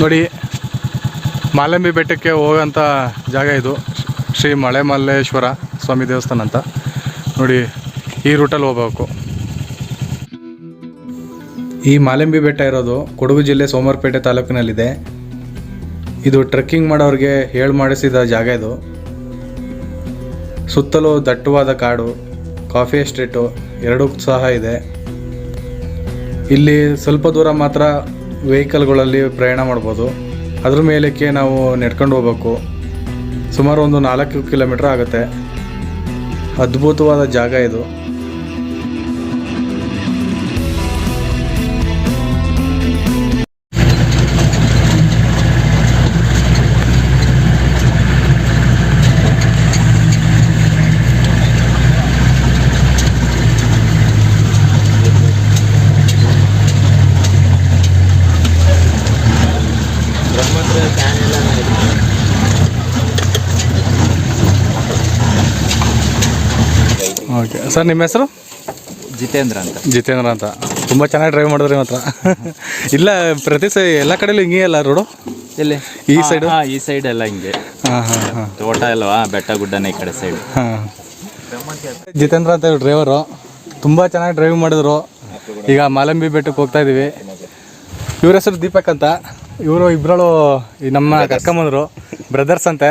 ನೋಡಿ, ಮಾಲಂಬಿ ಬೆಟ್ಟಕ್ಕೆ ಹೋಗೋಂಥ ಜಾಗ ಇದು. ಶ್ರೀ ಮಳೆ ಮಲ್ಲೇಶ್ವರ ಸ್ವಾಮಿ ದೇವಸ್ಥಾನ ಅಂತ ನೋಡಿ, ಈ ರೂಟಲ್ಲಿ ಹೋಗ್ಬೇಕು. ಈ ಮಾಲಂಬಿ ಬೆಟ್ಟ ಇರೋದು ಕೊಡಗು ಜಿಲ್ಲೆ ಸೋಮವಾರಪೇಟೆ ತಾಲೂಕಿನಲ್ಲಿದೆ. ಇದು ಟ್ರೆಕ್ಕಿಂಗ್ ಮಾಡೋರಿಗೆ ಹೇಳಿ ಮಾಡಿಸಿದ ಜಾಗ ಇದು. ಸುತ್ತಲೂ ದಟ್ಟವಾದ ಕಾಡು, ಕಾಫಿ ಎಸ್ಟೇಟು, ಎರಡೂ ಸಹ ಇದೆ. ಇಲ್ಲಿ ಸ್ವಲ್ಪ ದೂರ ಮಾತ್ರ ವೆಹಿಕಲ್ಗಳಲ್ಲಿ ಪ್ರಯಾಣ ಮಾಡ್ಬೋದು. ಅದ್ರ ಮೇಲಕ್ಕೆ ನಾವು ನೆಡ್ಕೊಂಡು ಹೋಗ್ಬೇಕು. ಸುಮಾರು ಒಂದು ನಾಲ್ಕು ಕಿಲೋಮೀಟ್ರ್ ಆಗುತ್ತೆ. ಅದ್ಭುತವಾದ ಜಾಗ ಇದು. ಓಕೆ ಸರ್ ನಿಮ್ಮ ಹೆಸರು? ಜಿತೇಂದ್ರ ಅಂತ. ಜಿತೇಂದ್ರ ಅಂತ. ತುಂಬ ಚೆನ್ನಾಗಿ ಡ್ರೈವ್ ಮಾಡಿದ್ರಿ ಮಾತ್ರ. ಇಲ್ಲ ಪ್ರತಿ ಸೈ ಎಲ್ಲ ಕಡೆಯಲ್ಲೂ ಹಿಂಗೆ ಅಲ್ಲ ರೋಡು ಎಲ್ಲಿ ಈ ಸೈಡ್ ಈ ಸೈಡ್ ಎಲ್ಲ ಹಿಂಗೆ. ಹಾಂ ಹಾಂ ಹಾಂ. ತೋಟ ಅಲ್ವಾ ಬೆಟ್ಟ ಗುಡ್ಡನೇ ಈ ಕಡೆ ಸೈಡ್ ಹಾಂ. ಜಿತೇಂದ್ರ ಅಂತ ಡ್ರೈವರು ತುಂಬ ಚೆನ್ನಾಗಿ ಡ್ರೈವ್ ಮಾಡಿದ್ರು. ಈಗ ಮಾಲಂಬಿ ಬೆಟ್ಟಕ್ಕೆ ಹೋಗ್ತಾ ಇದ್ದೀವಿ ಇವ್ರ ಹೆಸರು ದೀಪಕ್ ಅಂತ. ಇವರು ಇಬ್ಬರಳು ಈ ನಮ್ಮ ಕರ್ಕೊಂಬಂದರು. ಬ್ರದರ್ಸ್ ಅಂತೆ.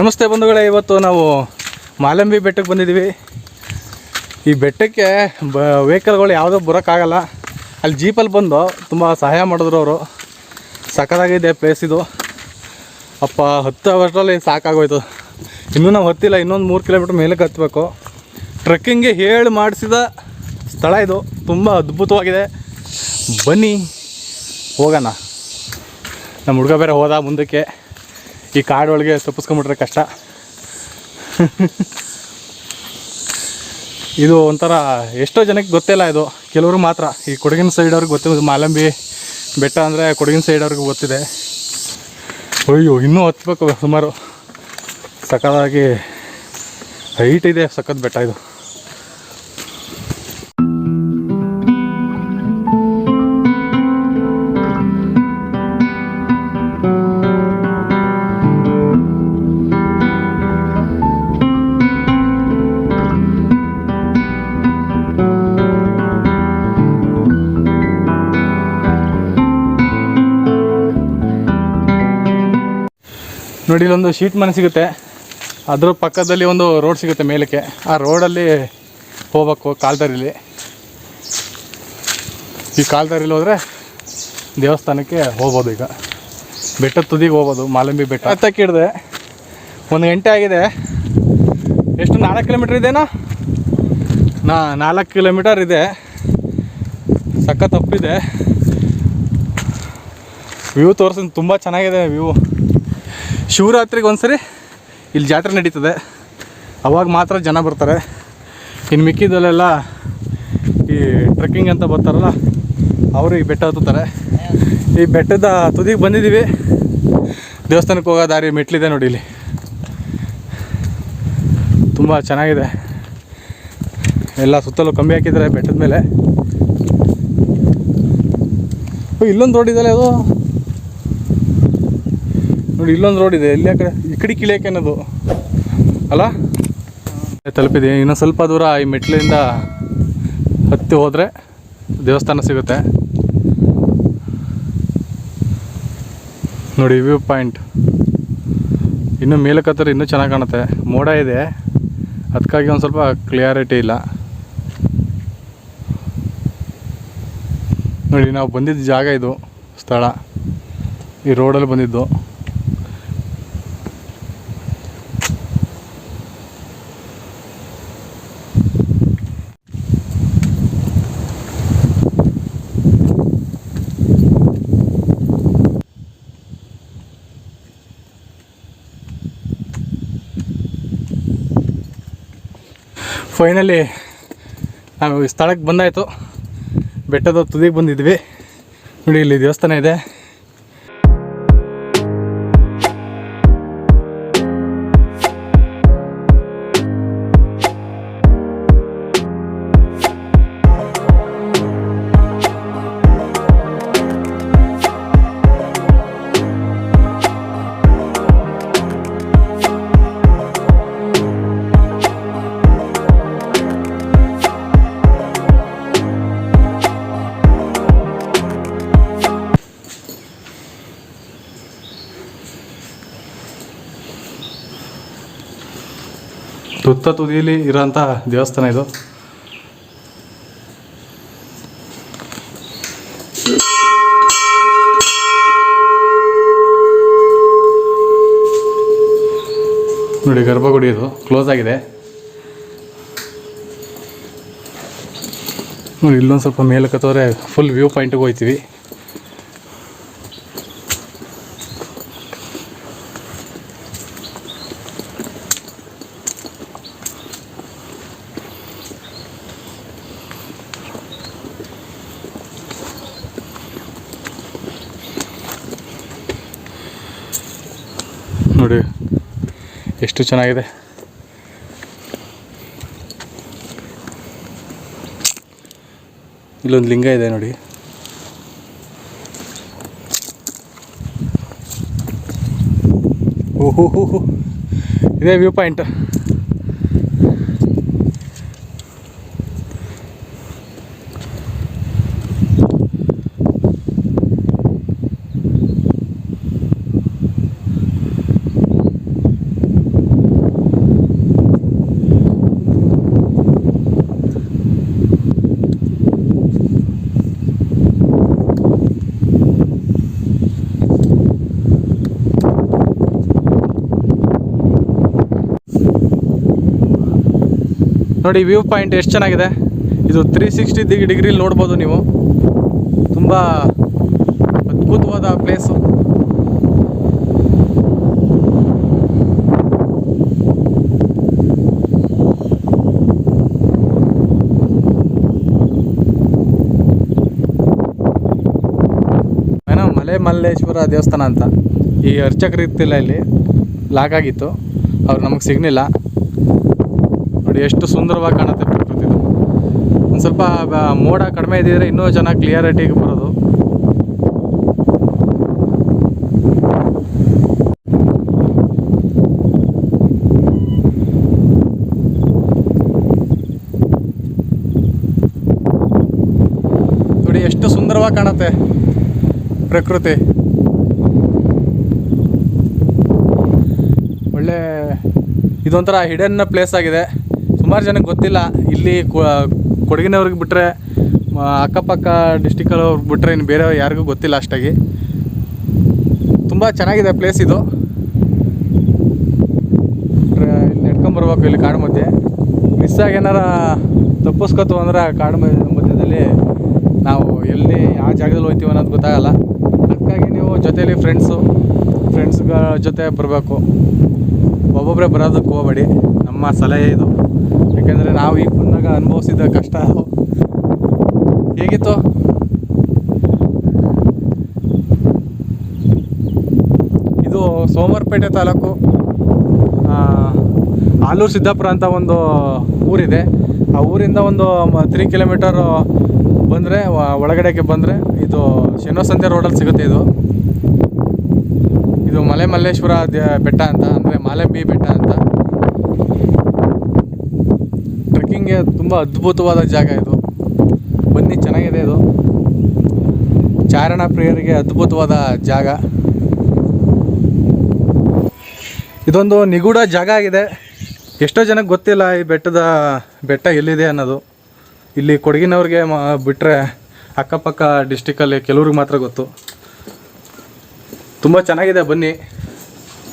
ನಮಸ್ತೆ ಬಂಧುಗಳೇ, ಇವತ್ತು ನಾವು ಮಾಲಂಬಿ ಬೆಟ್ಟಕ್ಕೆ ಬಂದಿದ್ದೀವಿ. ಈ ಬೆಟ್ಟಕ್ಕೆ ಬ, ವೆಹಿಕಲ್ಗಳು ಯಾವುದೋ ಬರೋಕ್ಕಾಗಲ್ಲ. ಅಲ್ಲಿ ಜೀಪಲ್ಲಿ ಬಂದು ತುಂಬ ಸಹಾಯ ಮಾಡಿದ್ರು ಅವರು. ಸಕ್ಕದಾಗಿದೆ ಪ್ಲೇಸ್ ಇದು. ಅಪ್ಪ, ಹತ್ತು ವರ್ಷದಲ್ಲಿ ಸಾಕಾಗೋಯ್ತು. ಇನ್ನೂ ನಾವು ಹತ್ತಿಲ್ಲ, ಇನ್ನೊಂದು ಮೂರು ಕಿಲೋಮೀಟ್ರ್ ಮೇಲಕ್ಕೆ ಹತ್ತಬೇಕು ಟ್ರೆಕ್ಕಿಂಗ್ಗೆ ಹೇಳಿ ಮಾಡಿಸಿದ ಸ್ಥಳ ಇದು. ತುಂಬ ಅದ್ಭುತವಾಗಿದೆ. ಬನ್ನಿ, ಹೋಗೋಣ. ನಮ್ಮ ಹುಡುಗ ಬೇರೆ ಹೋದ ಮುಂದಕ್ಕೆ. ಈ ಕಾಡೊಳಗೆ ತಪ್ಪಿಸ್ಕೊಂಬಿಟ್ರೆ ಕಷ್ಟ. ಇದು ಒಂಥರ ಎಷ್ಟೋ ಜನಕ್ಕೆ ಗೊತ್ತಿಲ್ಲ ಇದು. ಕೆಲವರು ಮಾತ್ರ. ಈ ಕೊಡಗಿನ ಸೈಡ್ ಅವ್ರಿಗೆ ಗೊತ್ತಿಲ್ಲ. ಮಾಲಂಬಿ ಬೆಟ್ಟ ಅಂದರೆ ಕೊಡಗಿನ ಸೈಡ್ ಅವ್ರಿಗೆ ಗೊತ್ತಿದೆ. ಅಯ್ಯೋ, ಇನ್ನೂ ಹತ್ಬೇಕು ಸುಮಾರು. ಸಖತ್ತಾಗಿ ಹೈಟ್ ಇದೆ ಸಖತ್ ಬೆಟ್ಟ ಇದು. ನೋಡಿ, ಇಲ್ಲೊಂದು ಶೀಟ್ ಮನೆ ಸಿಗುತ್ತೆ. ಅದ್ರ ಪಕ್ಕದಲ್ಲಿ ಒಂದು ರೋಡ್ ಸಿಗುತ್ತೆ ಮೇಲಕ್ಕೆ. ಆ ರೋಡಲ್ಲಿ ಹೋಗ್ಬೇಕು ಕಾಲ್ದಾರಿಲಿ. ಈ ಕಾಲ್ದಾರಿಲಿ ಹೋದರೆ ದೇವಸ್ಥಾನಕ್ಕೆ ಹೋಗ್ಬೋದು ಈಗ. ಬೆಟ್ಟದ ತುದಿಗೆ ಹೋಗ್ಬೋದು, ಮಾಲಂಬಿ ಬೆಟ್ಟ. ಹತ್ತಕ್ಕೆ ಹಿಡಿದೆ. ಒಂದು ಗಂಟೆ ಆಗಿದೆ. ಎಷ್ಟು, ನಾಲ್ಕು ಕಿಲೋಮೀಟ್ರ್ ಇದೆನಾ? ನಾ, ನಾಲ್ಕು ಕಿಲೋಮೀಟರ್ ಇದೆ. ಸಖತ್ ತಪ್ಪಿದೆ. ವ್ಯೂ ತೋರಿಸ್ ತುಂಬ ಚೆನ್ನಾಗಿದೆ ವ್ಯೂ. ಶಿವರಾತ್ರಿಗೆ ಒಂದ್ಸರಿ ಇಲ್ಲಿ ಜಾತ್ರೆ ನಡೀತದೆ. ಅವಾಗ ಮಾತ್ರ ಜನ ಬರ್ತಾರೆ. ಇನ್ನು ಮಿಕ್ಕಿದಲ್ಲೆಲ್ಲ ಈ ಟ್ರೆಕ್ಕಿಂಗ್ ಅಂತ ಬರ್ತಾರಲ್ಲ, ಅವರು ಈ ಬೆಟ್ಟ ಹತ್ತುತ್ತಾರೆ. ಈ ಬೆಟ್ಟದ ತುದಿಗೆ ಬಂದಿದ್ದೀವಿ ದೇವಸ್ಥಾನಕ್ಕೆ ಹೋಗೋ ದಾರಿ ಮೆಟ್ಲಿದೆ ನೋಡಿ ಇಲ್ಲಿ. ತುಂಬ ಚೆನ್ನಾಗಿದೆ. ಎಲ್ಲ ಸುತ್ತಲೂ ಕಂಬಿ ಹಾಕಿದ್ದಾರೆ ಬೆಟ್ಟದ ಮೇಲೆ. ಇಲ್ಲೊಂದು ರೋಡ್ ಇದೆಯಲ್ಲ ಅದು? ನೋಡಿ, ಇಲ್ಲೊಂದು ರೋಡ್ ಇದೆ. ಇಲ್ಲಿ ಆ ಕಡೆ, ಈ ಕಡೆ ಕಿಳಿಯಕ್ಕೆ ಅನ್ನೋದು. ಅಲ್ಲ? ತಲುಪಿದೆ. ಇನ್ನೊಂದು ಸ್ವಲ್ಪ ದೂರ ಈ ಮೆಟ್ಲಿಂದ ಹತ್ತಿ ಹೋದರೆ ದೇವಸ್ಥಾನ ಸಿಗುತ್ತೆ. ನೋಡಿ, ವ್ಯೂ ಪಾಯಿಂಟ್. ಇನ್ನೂ ಮೇಲಕ್ಕೆ ಹತ್ತಿರ ಇನ್ನೂ ಚೆನ್ನಾಗಿ ಕಾಣುತ್ತೆ. ಮೋಡ ಇದೆ. ಅದಕ್ಕಾಗಿ ಒಂದು ಸ್ವಲ್ಪ ಕ್ಲಿಯಾರಿಟಿ ಇಲ್ಲ. ನೋಡಿ, ನಾವು ಬಂದಿದ್ದ ಜಾಗ ಇದು, ಸ್ಥಳ. ಈ ರೋಡಲ್ಲಿ ಬಂದಿದ್ದು. ಫೈನಲಿ ನಾವು ಸ್ಥಳಕ್ಕೆ ಬಂದಾಯಿತು. ಬೆಟ್ಟದ ತುದಿಗೆ ಬಂದಿದ್ವಿ. ನೋಡಿ ಇಲ್ಲಿ ದೇವಸ್ಥಾನ ಇದೆ. ತುತ್ತ ತುದಿಯಲ್ಲಿ ಇರೋಂಥ ದೇವಸ್ಥಾನ ಇದು. ನೋಡಿ, ಗರ್ಭಗುಡಿ ಇದು. ಕ್ಲೋಸ್ ಆಗಿದೆ. ನೋಡಿ, ಇಲ್ಲೊಂದು ಸ್ವಲ್ಪ ಮೇಲಕ್ಕೆ ತೋರೆ ಫುಲ್ ವ್ಯೂ ಪಾಯಿಂಟಿಗೆ ಹೋಗ್ತೀವಿ ನೋಡಿ ಎಷ್ಟು ಚೆನ್ನಾಗಿದೆ. ಇಲ್ಲೊಂದು ಲಿಂಗ ಇದೆ ನೋಡಿ. ಓಹೋ ಹೋ ಹೋ ಇದೇ ವ್ಯೂ ಪಾಯಿಂಟ್. ನೋಡಿ ವ್ಯೂ ಪಾಯಿಂಟ್ ಎಷ್ಟು ಚೆನ್ನಾಗಿದೆ. ಇದು ತ್ರೀ ಸಿಕ್ಸ್ಟಿ ಡಿಗ್ರಿಲಿ ನೋಡ್ಬೋದು ನೀವು. ತುಂಬ ಅದ್ಭುತವಾದ ಪ್ಲೇಸು. ಏನೋ ಮಲೆ ಮಲ್ಲೇಶ್ವರ ದೇವಸ್ಥಾನ ಅಂತ. ಈ ಅರ್ಚಕರು ಇರ್ತಿಲ್ಲ ಇಲ್ಲಿ. ಲಾಕ್ ಆಗಿತ್ತು. ಅವ್ರು ನಮಗೆ ಸಿಗ್ನಿಲ್ಲ ನೋಡಿ ಎಷ್ಟು ಸುಂದರವಾಗಿ ಕಾಣುತ್ತೆ ಪ್ರಕೃತಿ ಒಂದು ಸ್ವಲ್ಪ ಮೋಡ ಕಡಿಮೆ ಇದ್ದಿದ್ರೆ ಇನ್ನೂ ಚೆನ್ನಾಗಿ ಕ್ಲಿಯರಿಟಿಗೆ ಬರೋದು. ನೋಡಿ, ಎಷ್ಟು ಸುಂದರವಾಗಿ ಕಾಣುತ್ತೆ ಪ್ರಕೃತಿ. ಒಳ್ಳೆ, ಇದೊಂಥರ ಹಿಡನ್ ಪ್ಲೇಸ್ ಆಗಿದೆ. ಸುಮಾರು ಜನಕ್ಕೆ ಗೊತ್ತಿಲ್ಲ. ಇಲ್ಲಿ ಕೊಡಗಿನವ್ರಿಗೆ ಬಿಟ್ಟರೆ ಅಕ್ಕಪಕ್ಕ ಡಿಸ್ಟಿಕಲ್ಲವ್ರಿಗೆ ಬಿಟ್ಟರೆ ಇನ್ನು ಬೇರೆ ಯಾರಿಗೂ ಗೊತ್ತಿಲ್ಲ ಅಷ್ಟಾಗಿ. ತುಂಬ ಚೆನ್ನಾಗಿದೆ ಪ್ಲೇಸ್ ಇದು. ಇಲ್ಲಿ ನಡ್ಕೊಂಬರ್ಬೇಕು ಇಲ್ಲಿ ಕಾಡು ಮಧ್ಯೆ. ಮಿಸ್ ಆಗಿ ಏನಾರ ತಪ್ಪಿಸ್ಕೊತು ಅಂದ್ರೆ ಕಾಡು ಮಧ್ಯದಲ್ಲಿ ನಾವು ಎಲ್ಲಿ ಯಾವ ಜಾಗದಲ್ಲಿ ಹೋಗ್ತೀವಿ ಅನ್ನೋದು ಗೊತ್ತಾಗಲ್ಲ. ಅದಕ್ಕಾಗಿ ನೀವು ಜೊತೆಯಲ್ಲಿ ಫ್ರೆಂಡ್ಸು ಫ್ರೆಂಡ್ಸ್ಗಳ ಜೊತೆ ಬರಬೇಕು. ಒಬ್ಬೊಬ್ಬರೇ ಬರೋದಕ್ಕೆ ಹೋಗಬೇಡಿ. ನಮ್ಮ ಸಲಹೆ ಇದು. ಯಾಕೆಂದರೆ ನಾವು ಈಗ ಬಂದಾಗ ಅನುಭವಿಸಿದ ಕಷ್ಟ. ಹೇಗಿತ್ತು? ಇದು ಸೋಮವಾರಪೇಟೆ ತಾಲೂಕು ಆಲೂರು ಸಿದ್ದಾಪುರ ಅಂತ ಒಂದು ಊರಿದೆ. ಆ ಊರಿಂದ ಒಂದು ತ್ರೀ ಕಿಲೋಮೀಟರ್ ಬಂದರೆ ಒಳಗಡೆಗೆ ಬಂದರೆ ಇದು ಶನಿವಾರ ರೋಡಲ್ಲಿ ಸಿಗುತ್ತೆ ಇದು. ಇದು ಮಲೆ ಮಲ್ಲೇಶ್ವರ ಬೆಟ್ಟ ಅಂತ, ಅಂದರೆ ಮಾಲೆಬ್ಬಿ ಬೆಟ್ಟ ಅಂತ. ಟ್ರೆಕ್ಕಿಂಗ್ಗೆ ತುಂಬ ಅದ್ಭುತವಾದ ಜಾಗ ಇದು. ಬನ್ನಿ, ಚೆನ್ನಾಗಿದೆ ಇದು. ಚಾರಣ ಪ್ರಿಯರಿಗೆ ಅದ್ಭುತವಾದ ಜಾಗ. ಇದೊಂದು ನಿಗೂಢ ಜಾಗ ಆಗಿದೆ. ಎಷ್ಟೋ ಜನಕ್ಕೆ ಗೊತ್ತಿಲ್ಲ ಈ ಬೆಟ್ಟದ, ಬೆಟ್ಟ ಎಲ್ಲಿದೆ ಅನ್ನೋದು. ಇಲ್ಲಿ ಕೊಡಗಿನವ್ರಿಗೆ ಮ ಬಿಟ್ಟರೆ ಅಕ್ಕಪಕ್ಕ ಡಿಸ್ಟಿಕಲ್ಲಿ ಕೆಲವ್ರಿಗೆ ಮಾತ್ರ ಗೊತ್ತು. ತುಂಬ ಚೆನ್ನಾಗಿದೆ, ಬನ್ನಿ.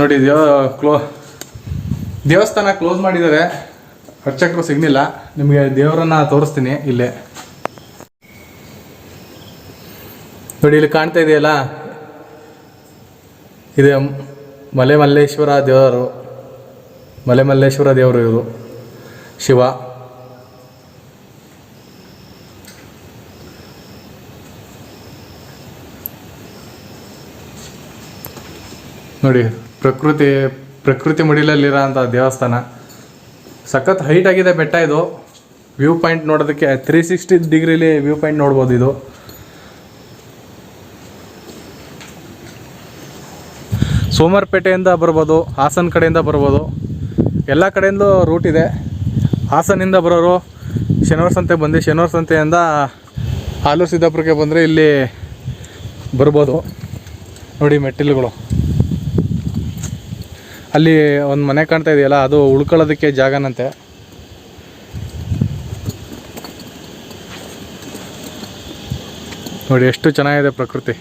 ನೋಡಿ, ದೇವ, ಕ್ಲೋ, ದೇವಸ್ಥಾನ ಕ್ಲೋಸ್ ಮಾಡಿದ್ದಾರೆ. ಅರ್ಚಕರು ಸಿಗ್ಲಿಲ್ಲ. ನಿಮಗೆ ದೇವರನ್ನ ತೋರಿಸ್ತೀನಿ ಇಲ್ಲೇ. ನೋಡಿ, ಇಲ್ಲಿ ಕಾಣ್ತಾ ಇದೆಯಲ್ಲ? ಇದೆ ಮಲೆ ಮಲ್ಲೇಶ್ವರ ದೇವರು. ಮಲೆ ಮಲ್ಲೇಶ್ವರ ದೇವರು ಇವರು. ಶಿವ. ನೋಡಿ, ಪ್ರಕೃತಿ ಪ್ರಕೃತಿ ಮಡಿಲಲ್ಲಿರೋ ಅಂಥ ದೇವಸ್ಥಾನ. ಸಖತ್ ಹೈಟ್ ಆಗಿದೆ ಬೆಟ್ಟ ಇದು. ವ್ಯೂ ಪಾಯಿಂಟ್ ನೋಡೋದಕ್ಕೆ ತ್ರೀ ಸಿಕ್ಸ್ಟಿ ಡಿಗ್ರಿಲಿ ವ್ಯೂ ಪಾಯಿಂಟ್ ನೋಡ್ಬೋದು ಇದು. ಸೋಮವಾರಪೇಟೆಯಿಂದ ಬರ್ಬೋದು, ಹಾಸನ ಕಡೆಯಿಂದ ಬರ್ಬೋದು. ಎಲ್ಲ ಕಡೆಯಿಂದಲೂ ರೂಟ್ ಇದೆ. ಹಾಸನಿಂದ ಬರೋರು ಶನಿವಾರ ಸಂತೆ ಬಂದು, ಶನಿವಾರ ಸಂತೆಯಿಂದ ಆಲೂರು ಸಿದ್ದಾಪುರಕ್ಕೆ ಬಂದರೆ ಇಲ್ಲಿ ಬರ್ಬೋದು. ನೋಡಿ ಮೆಟ್ಟಿಲುಗಳು. ಅಲ್ಲಿ ಒಂದು ಮನೆ ಕಾಣ್ತಾ ಇದೆಯಲ್ಲ ಅದು ಉಳ್ಕೊಳ್ಳೋದಕ್ಕೆ ಜಾಗನಂತೆ. ನೋಡಿ ಎಷ್ಟು ಚೆನ್ನಾಗಿದೆ ಪ್ರಕೃತಿ.